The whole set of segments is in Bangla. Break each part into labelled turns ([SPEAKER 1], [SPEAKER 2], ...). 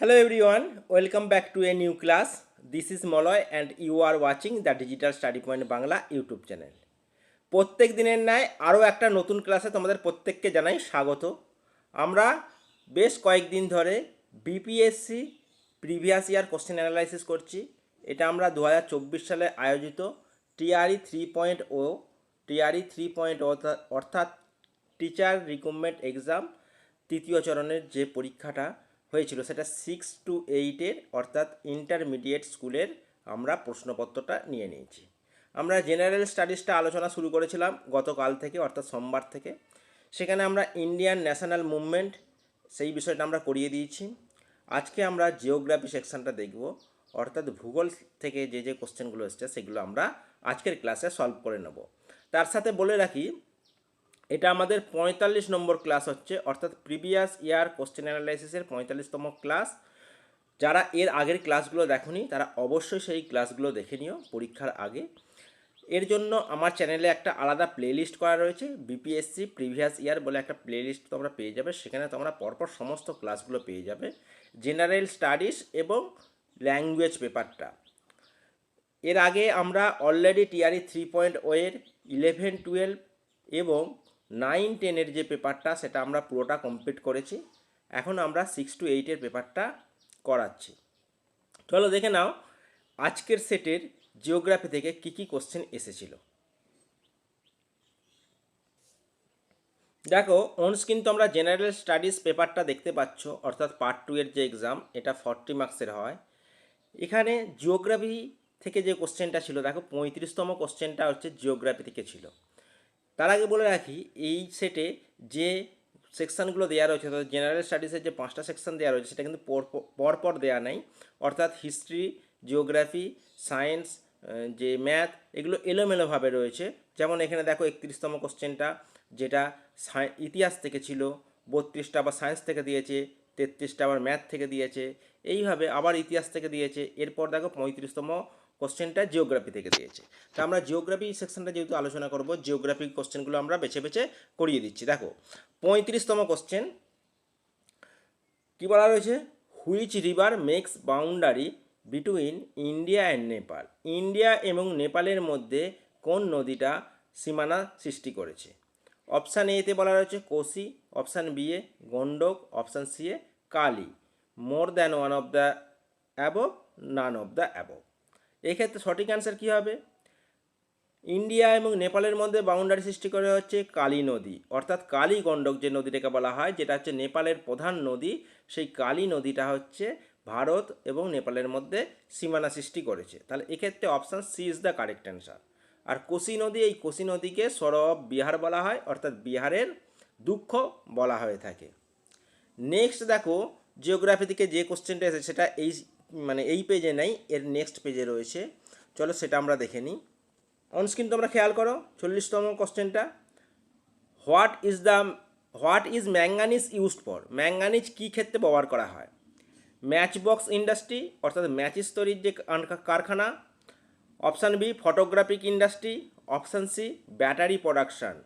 [SPEAKER 1] Hello everyone, welcome back to a new class. This is Moloy and you are watching the Digital Study Point Bangla YouTube channel প্রত্যেক দিনের ন্যায় আরও একটা নতুন ক্লাসে তোমাদের প্রত্যেককে জানাই স্বাগত। আমরা বেশ কয়েকদিন ধরে BPSC previous year question analysis করছি। এটা আমরা দু হাজার চব্বিশ সালে আয়োজিত TRE three point O TRE three point অর্থাৎ টিচার রিক্রুটমেন্ট এক্সাম তৃতীয় চরণের যে পরীক্ষাটা হয়েছিল, সেটা সিক্স টু এইটের অর্থাৎ ইন্টারমিডিয়েট স্কুলের আমরা প্রশ্নপত্রটা নিয়ে নিয়েছি। আমরা জেনারেল স্টাডিজটা আলোচনা শুরু করেছিলাম গতকাল থেকে, অর্থাৎ সোমবার থেকে। সেখানে আমরা ইন্ডিয়ান ন্যাশনাল মুভমেন্ট সেই বিষয়টা আমরা করিয়ে দিয়েছি। আজকে আমরা জিওগ্রাফি সেকশনটা দেখব। অর্থাৎ ভূগোল থেকে যে যে কোশ্চেনগুলো এসছে, সেগুলো আমরা আজকের ক্লাসে সলভ করে নেব। তার সাথে বলে রাখি এটা আমাদের পঁয়তাল্লিশ নম্বর ক্লাস হচ্ছে, অর্থাৎ প্রিভিয়াস ইয়ার কোশ্চেন অ্যানালাইসিসের পঁয়তাল্লিশতম ক্লাস যারা এর আগের ক্লাসগুলো দেখনি, তারা অবশ্যই সেই ক্লাসগুলো দেখে নিও পরীক্ষার আগে। এর জন্য আমার চ্যানেলে একটা আলাদা প্লেলিস্ট করা রয়েছে বিপিএসসি প্রিভিয়াস ইয়ার বলে একটা প্লেলিস্ট তোমরা পেয়ে যাবে। সেখানে তোমরা পরপর সমস্ত ক্লাসগুলো পেয়ে যাবে। জেনারেল স্টাডিজ এবং ল্যাঙ্গুয়েজ পেপারটা এর আগে আমরা অলরেডি টিআরই থ্রি পয়েন্ট ওয়ের ইলেভেন টুয়েলভ এবং নাইন টেনের যে পেপারটা, সেটা আমরা পুরোটা কমপ্লিট করেছি। এখন আমরা সিক্স টু এইটের পেপারটা করাচ্ছি। চলো দেখে নাও, আজকের সেটের জিওগ্রাফি থেকে কী কী কোশ্চেন এসেছিল। দেখো অনস কিন্তু আমরা জেনারেল স্টাডিজ পেপারটা দেখতে পাচ্ছ, অর্থাৎ পার্ট টু এর যে এক্সাম এটা ফর্টি মার্কসের হয়। এখানে জিওগ্রাফি থেকে যে কোশ্চেনটা ছিল, দেখো পঁয়ত্রিশতম কোশ্চেনটা হচ্ছে জিওগ্রাফি থেকে ছিল। তার আগে বলে রাখি, এই সেটে যে সেকশানগুলো দেওয়া রয়েছে, অর্থাৎ জেনারেল স্টাডিজের যে পাঁচটা সেকশন দেওয়া রয়েছে, সেটা কিন্তু পরপর দেওয়া নেই। অর্থাৎ হিস্ট্রি জিওগ্রাফি সায়েন্স যে ম্যাথ এগুলো এলোমেলোভাবে রয়েছে। যেমন এখানে দেখো একত্রিশতম কোশ্চেনটা যেটা ইতিহাস থেকে ছিল, বত্রিশটা আবার সায়েন্স থেকে দিয়েছে, তেত্রিশটা আবার ম্যাথ থেকে দিয়েছে। এইভাবে আবার ইতিহাস থেকে দিয়েছে। এরপর দেখো পঁয়ত্রিশতম কোশ্চেনটা জিওগ্রাফি থেকে দিয়েছে। তা আমরা জিওগ্রাফি সেকশনটা যেহেতু আলোচনা করব জিওগ্রাফি কোশ্চেনগুলো আমরা বেছে বেছে করিয়ে দিচ্ছি। দেখো, পঁয়ত্রিশতম কোশ্চেন কী বলা রয়েছে? Which river makes boundary between India and Nepal India এবং নেপালের মধ্যে কোন নদীটা সীমানা সৃষ্টি করেছে? অপশান এতে বলা রয়েছে কোসি অপশান বি এ Gandak option C A Kali. More than one of the above none of the above এক্ষেত্রে সঠিক অ্যান্সার কী হবে? ইন্ডিয়া এবং নেপালের মধ্যে বাউন্ডারি সৃষ্টি করে হচ্ছে কালী নদী। অর্থাৎ কালী গণ্ডক যে নদীটাকে বলা হয়, যেটা হচ্ছে নেপালের প্রধান নদী, সেই কালী নদীটা হচ্ছে ভারত এবং নেপালের মধ্যে সীমানা সৃষ্টি করেছে। তাহলে এক্ষেত্রে option C is the correct answer আর কোসি নদী, এই কোসি নদীকে সরব বিহার বলা হয়, অর্থাৎ বিহারের দুঃখ বলা হয়ে থাকে। নেক্সট দেখো জিওগ্রাফি থেকে যে কোশ্চেনটা এসেছে, সেটা এই মানে এই পেজে নেই, এর নেক্সট পেজে রয়েছে। চলো সেটা আমরা দেখে নিই। অনস্ক্রিন তোমরা খেয়াল করো, চল্লিশতম কোশ্চেনটা what is the what is manganese used for manganese কী ক্ষেত্রে ব্যবহার করা হয়? ম্যাচ বক্স ইন্ডাস্ট্রি অর্থাৎ ম্যাচিস তৈরির যে কারখানা। Option B photographic industry option C battery production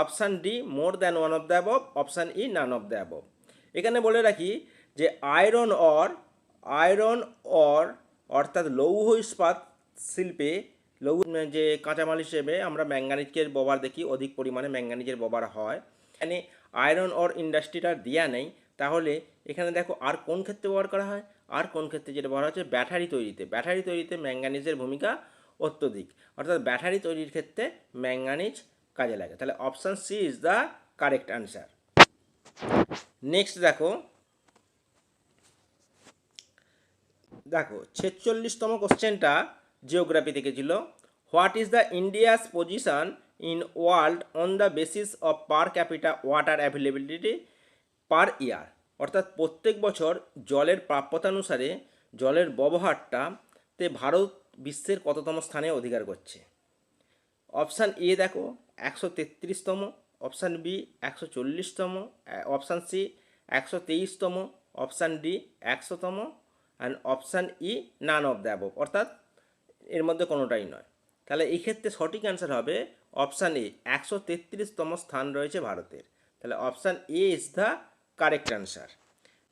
[SPEAKER 1] option D more than one of the above option E none of the above এখানে বলে রাখি যে আয়রন অর আয়রন অর, অর্থাৎ লৌহ ইস্পাত শিল্পে, লৌহ যে কাঁচামাল হিসেবে আমরা ম্যাঙ্গানিজের ব্যবহার দেখি, অধিক পরিমাণে ম্যাঙ্গানিজের ব্যবহার হয়। এখানে আয়রন অর ইন্ডাস্ট্রিটা দেওয়া নেই, তাহলে এখানে দেখো আর কোন ক্ষেত্রে ব্যবহার করা হয়? আর কোন ক্ষেত্রে যেটা ব্যবহার হচ্ছে ব্যাটারি তৈরিতে। ব্যাটারি তৈরিতে ম্যাঙ্গানিজের ভূমিকা অত্যধিক। অর্থাৎ ব্যাটারি তৈরির ক্ষেত্রে ম্যাঙ্গানিজ কাজে লাগে। তাহলে option C is the correct answer. Next দেখো দেখো, ছেচল্লিশতম কোশ্চেনটা জিওগ্রাফি থেকে ছিল। What is the India's position in world on the basis of per capita water availability per year অর্থাৎ প্রত্যেক বছর জলের প্রাপ্যতানুসারে জলের ব্যবহারটা তে ভারত বিশ্বের কততম স্থানে অধিকার করছে? অপশান এ দেখো, একশো তেত্রিশতম অপশান বি একশো চল্লিশতম অপশান সি একশো তেইশতম option D একশোতম and option E none of the above অর্থাৎ এর মধ্যে কোনোটাই নয়। তাহলে এই ক্ষেত্রে সঠিক অ্যান্সার হবে অপশান এ একশো তেত্রিশতম স্থান রয়েছে ভারতের। তাহলে option A is the correct answer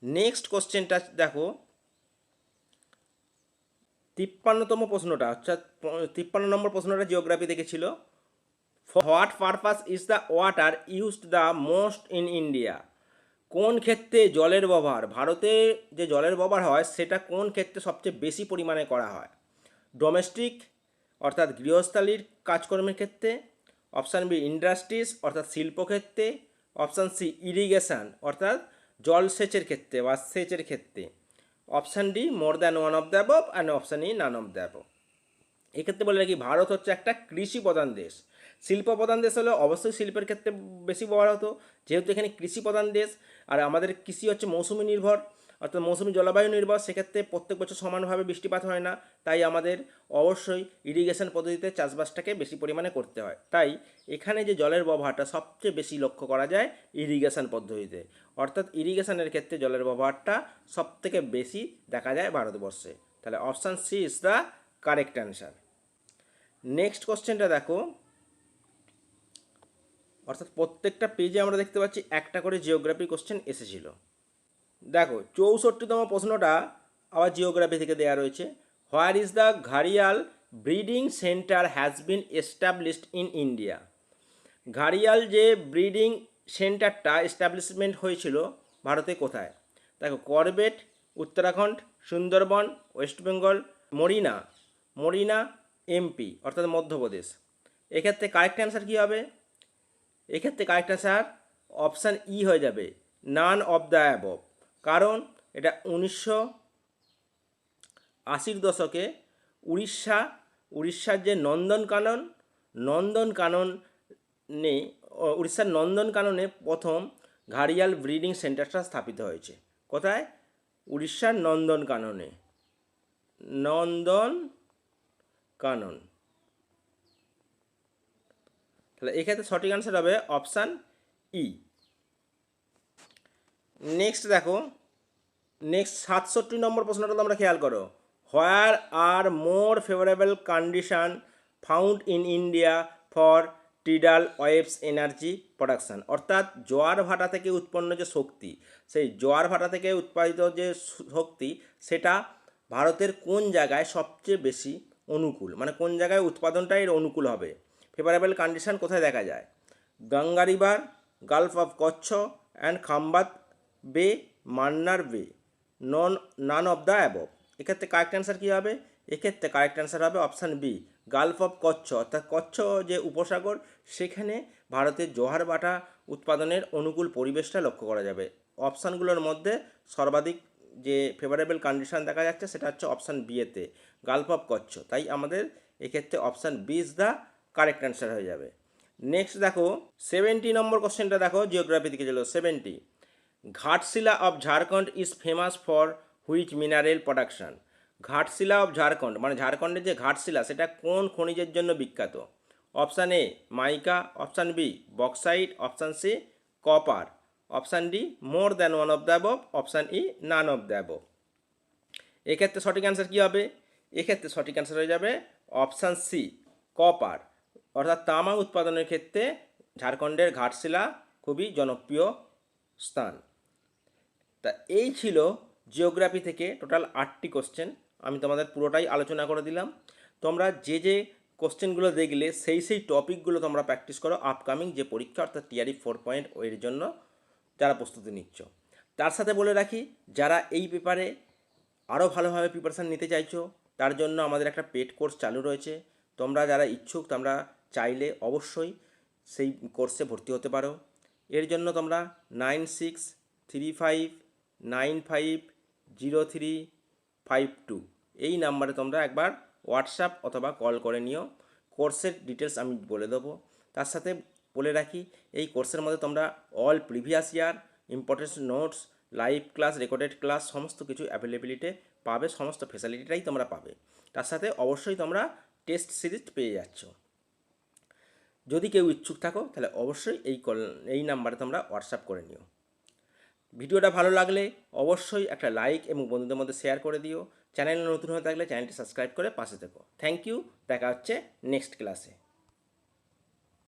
[SPEAKER 1] next কোশ্চেনটা দেখো। তিপ্পান্নতম প্রশ্নটা, অর্থাৎ তিপ্পান্ন নম্বর প্রশ্নটা জিওগ্রাফি থেকে ছিল। What purpose is the water used the most in India কোন ক্ষেত্রে জলের ব্যবহার? ভারতে যে জলের ব্যবহার হয়, সেটা কোন ক্ষেত্রে সবচেয়ে বেশি পরিমাণে করা হয়? ডোমেস্টিক অর্থাৎ গৃহস্থালির কাজকর্মের ক্ষেত্রে অপশান বি ইন্ডাস্ট্রিজ অর্থাৎ শিল্পক্ষেত্রে অপশান সি ইরিগেশন অর্থাৎ জলসেচের ক্ষেত্রে বা সেচের ক্ষেত্রে। Option D more than one of the and option E none of the এক্ষেত্রে বলে রাখি, ভারত হচ্ছে একটা কৃষি প্রধান দেশ। শিল্প প্রধান দেশ হলে অবশ্যই শিল্পের ক্ষেত্রে বেশি ব্যবহার হতো। যেহেতু এখানে কৃষি প্রধান দেশ, আর আমাদের কৃষি হচ্ছে মৌসুমি নির্ভর, অর্থাৎ মৌসুমি জলবায়ু নির্ভর, সেক্ষেত্রে প্রত্যেক বছর সমানভাবে বৃষ্টিপাত হয় না। তাই আমাদের অবশ্যই ইরিগেশন পদ্ধতিতে চাষবাসটাকে বেশি পরিমাণে করতে হয়। তাই এখানে যে জলের ব্যবহারটা সবচেয়ে বেশি লক্ষ্য করা যায় ইরিগেশন পদ্ধতিতে। অর্থাৎ ইরিগেশনের ক্ষেত্রে জলের ব্যবহারটা সবথেকে বেশি দেখা যায় ভারতবর্ষে। তাহলে option C is the correct answer next কোশ্চেনটা দেখো। অর্থাৎ প্রত্যেকটা পেজে আমরা দেখতে পাচ্ছি একটা করে জিওগ্রাফি কোশ্চেন এসেছিল। দেখো, চৌষট্টিতম প্রশ্নটা আবার জিওগ্রাফি থেকে দেওয়া রয়েছে। Where is the gharial breeding centre has been established in India gharial যে ব্রিডিং সেন্টারটা এস্টাবলিশমেন্ট হয়েছিল ভারতে কোথায়? দেখো Corbett Uttarakhand, Sundarban West Bengal Morena Morena, MP, অর্থাৎ মধ্যপ্রদেশ। এক্ষেত্রে কারেক্ট অ্যান্সার কী হবে? এক্ষেত্রে কারেক্ট অ্যান্সার অপশান ই হয়ে যাবে নান অফ দ্য অ্যাবভ কারণ এটা উনিশশো আশির দশকে উড়িষ্যা, উড়িষ্যার যে নন্দনকানন নন্দনকাননে উড়িষ্যার নন্দনকাননে প্রথম ঘাড়িয়াল ব্রিডিং সেন্টারটা স্থাপিত হয়েছে। কোথায়? উড়িষ্যার নন্দনকাননে নন্দন কানন। তাহলে এক্ষেত্রে সঠিক অ্যান্সার হবে অপশান ই নেক্সট দেখো নেক্সট সাতষট্টি নম্বর প্রশ্নটা তোমরা খেয়াল করো। Where are more favourable condition found in India for tidal waves energy production অর্থাৎ জোয়ার ভাটা থেকে উৎপন্ন যে শক্তি, সেই জোয়ার ভাটা থেকে উৎপাদিত যে শক্তি, সেটা ভারতের কোন জায়গায় সবচেয়ে বেশি অনুকূল। মানে কোন জায়গায় উৎপাদনটা এর অনুকূল হবে? ফেভারেবল কন্ডিশন কোথায় দেখা যায়? Ganga river Gulf of Kutch and Khambhat bay Mannar bay non none of the above এক্ষেত্রে কারেক্ট অ্যান্সার কী হবে? এক্ষেত্রে কারেক্ট অ্যান্সার হবে option B Gulf of Kutch অর্থাৎ কচ্ছ যে উপসাগর, সেখানে ভারতের জোহার বাটা উৎপাদনের অনুকূল পরিবেশটা লক্ষ্য করা যাবে। অপশানগুলোর মধ্যে সর্বাধিক যে ফেভারেবল কন্ডিশন দেখা যাচ্ছে সেটা হচ্ছে অপশান বিয়েতে গালফ অফ কচ্ছ। তাই আমাদের এক্ষেত্রে option B is the correct answer হয়ে যাবে। নেক্সট দেখো সেভেন্টি নম্বর কোশ্চেনটা দেখো জিওগ্রাফি থেকে ছিল seventy Ghatshila of Jharkhand is famous for which mineral production Ghatshila of Jharkhand মানে ঝাড়খণ্ডের যে ঘাটশিলা, সেটা কোন খনিজের জন্য বিখ্যাত? Option A mica option B bauxite option C copper option D more than one of the above option E none of the এক্ষেত্রে সঠিক অ্যান্সার কী হবে? এক্ষেত্রে সঠিক অ্যান্সার হয়ে যাবে অপশান সি কপার অর্থাৎ তামা উৎপাদনের ক্ষেত্রে ঝাড়খণ্ডের ঘাটশিলা খুবই জনপ্রিয় স্থান। তা এই ছিল জিওগ্রাফি থেকে টোটাল আটটি কোশ্চেন আমি তোমাদের পুরোটাই আলোচনা করে দিলাম। তোমরা যে যে কোশ্চেনগুলো দেখলে, সেই সেই টপিকগুলো তোমরা প্র্যাকটিস করো আপকামিং যে পরীক্ষা, অর্থাৎ টিআরই ফোর পয়েন্ট এর জন্য। যারা প্রস্তুতি নিচ্ছ। তার সাথে বলে রাখি, যারা এই পেপারে আরও ভালোভাবে প্রিপারেশান নিতে চাইছো, তার জন্য আমাদের একটা পেড কোর্স চালু রয়েছে। তোমরা যারা ইচ্ছুক, তোমরা চাইলে অবশ্যই সেই কোর্সে ভর্তি হতে পারো। এর জন্য তোমরা nine six three five nine five zero three five two এই নাম্বারে তোমরা একবার হোয়াটসঅ্যাপ অথবা কল করে নিও। কোর্সের ডিটেলস আমি বলে দেবো। তার সাথে বলে রাখি, এই কোর্সের মধ্যে তোমরা all previous year importance notes live class recorded class সমস্ত কিছু অ্যাভেলেবিলিটি পাবে, সমস্ত ফেসিলিটিটাই তোমরা পাবে। তার সাথে অবশ্যই তোমরা টেস্ট সিরিজ পেয়ে যাচ্ছ। যদি কেউ ইচ্ছুক থাকো, তাহলে অবশ্যই এই কল, এই নাম্বারে তোমরা হোয়াটসঅ্যাপ করে নিও। ভিডিওটা ভালো লাগলে অবশ্যই একটা লাইক এবং বন্ধুদের মধ্যে শেয়ার করে দিও। চ্যানেলে নতুন হয়ে থাকলে চ্যানেলটি সাবস্ক্রাইব করে পাশে থেকো। থ্যাংক ইউ দেখা হচ্ছে নেক্সট ক্লাসে